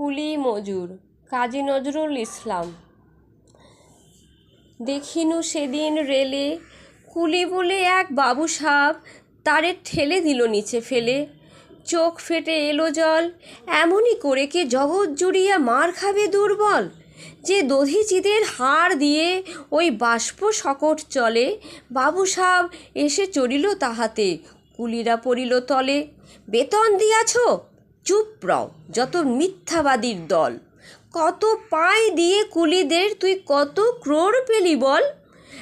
কুলি মজুর, কাজী নজরুল ইসলাম। দেখিনু সেদিন রেলে, কুলি বলে এক বাবু সাপ তারে ঠেলে দিল নিচে ফেলে। চোখ ফেটে এলো জল, এমনই করে কে জগৎ জুড়িয়া মার খাবে দুর্বল। যে দধিচিদের হাড় দিয়ে ওই বাষ্প সকট চলে, বাবু সাব এসে চড়িল তাহাতে, কুলিরা পড়িল তলে। বেতন দিয়াছ? চুপ রও, যত মিথ্যাবাদীর দল। কত পাই দিয়ে কুলিদের তুই কত ক্রোড় পেলি বল?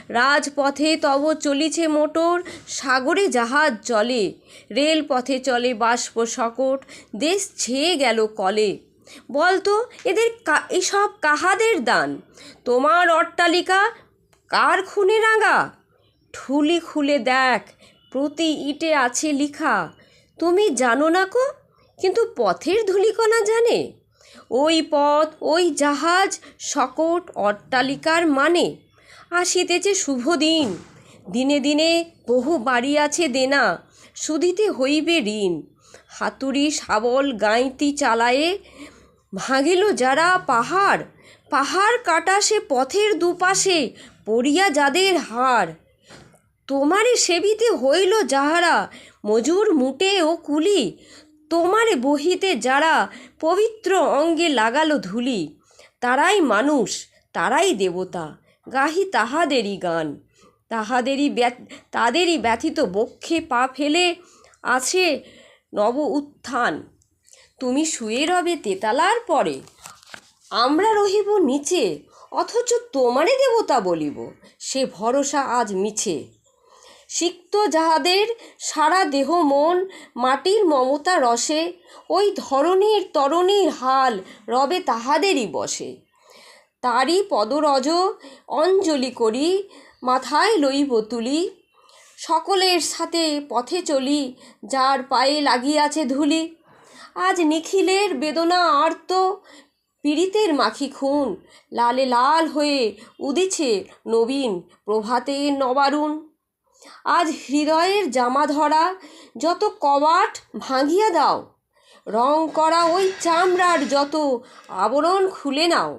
রাজপথে তব চলিছে মোটর, সাগরে জাহাজ চলে। রেলপথে চলে বাষ্প সকট, দেশ ছেয়ে গেল কলে। বলতো, এদের এসব কাহাদের দান? তোমার অট্টালিকা কার খুনে রাঙা? ঠুলি খুলে দেখ, প্রতি ইটে আছে লিখা। তুমি জানো না কো? কিন্তু পথের ধূলিকণা জানে? ওই পথ, ওই জাহাজ, সকট অট্টালিকার মানে? আসিতেছে শুভ দিন। দিনে দিনে বহু বাড়ি আছে দেনা শুধিতে হইবে ঋণ। হাতুড়ি শাবল গাঁইতি চালায়ে ভাঙিল যারা পাহাড় পাহাড় কাটা সে পথের দুপাশে পড়িয়া যাদের হাড়। তোমারে সেবিতে হইল যাহারা মজুর মুটে ও কুলি তোমারে বহিতে যারা পবিত্র অঙ্গে লাগালো ধুলি, তারাই মানুষ, তারাই দেবতা। গাহি তাহাদেরই গান। তাহাদেরই তাদেরই ব্যথিত বক্ষে পা ফেলে আছে নব উত্থান। তুমি শুয়ে রবে তেতালার পরে, আমরা রহিব নিচে, অথচ তোমারে দেবতা বলিব, সে ভরসা আজ মিছে। সিক্ত যাহাদের সারা দেহ মন মাটির মমতা রসে, ওই ধরনের তরণীর হাল রবে তাহাদেরই বসে। তারই পদরজ অঞ্জলি করি, মাথায় লইব তুলি। সকলের সাথে পথে চলি, যার পায়ে লাগিয়াছে ধুলি। আজ নিখিলের বেদনা আর্ত, পীড়িতের মাখি খুন। লালে লাল হয়ে উদিছে নবীন প্রভাতে নবারুণ। আজ হৃদয়ের জামা ধরা যত কবাট ভাঙিয়া দাও, রং করা ওই চামড়ার যত আবরণ খুলে নাও।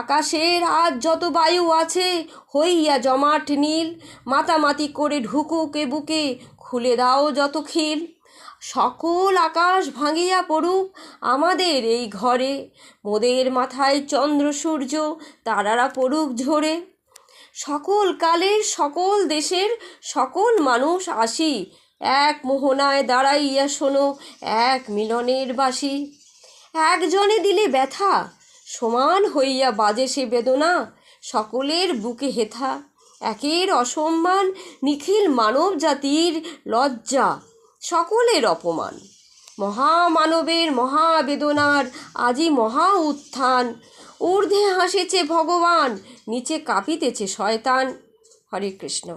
আকাশের আজ যত বায়ু আছে, হইয়া জমাট নীল, মাতামাতি করে ঢুকুক বুকে, খুলে দাও যত খিল সকল আকাশ ভাঙিয়া পড়ুক আমাদের এই ঘরে, মোদের মাথায় চন্দ্র সূর্য, তারারা পড়ুক ঝরে। সকল কালের, সকল দেশের সকল মানুষ আসি। এক মোহনায় দাঁড়াইয়া শোনো, এক মিলনের বাসি। একজনে দিলে ব্যথা, সমান হইয়া বাজে সে বেদনা, সকলের বুকে হেথা। একের অসম্মান, নিখিল মানব জাতির লজ্জা, সকলের অপমান। মহামানবের মহাবেদনার আজি মহা উত্থান ঊর্ধ্বে হাসেছে ভগবান নিচে কাঁপিতেছে শয়তান। হরে কৃষ্ণ।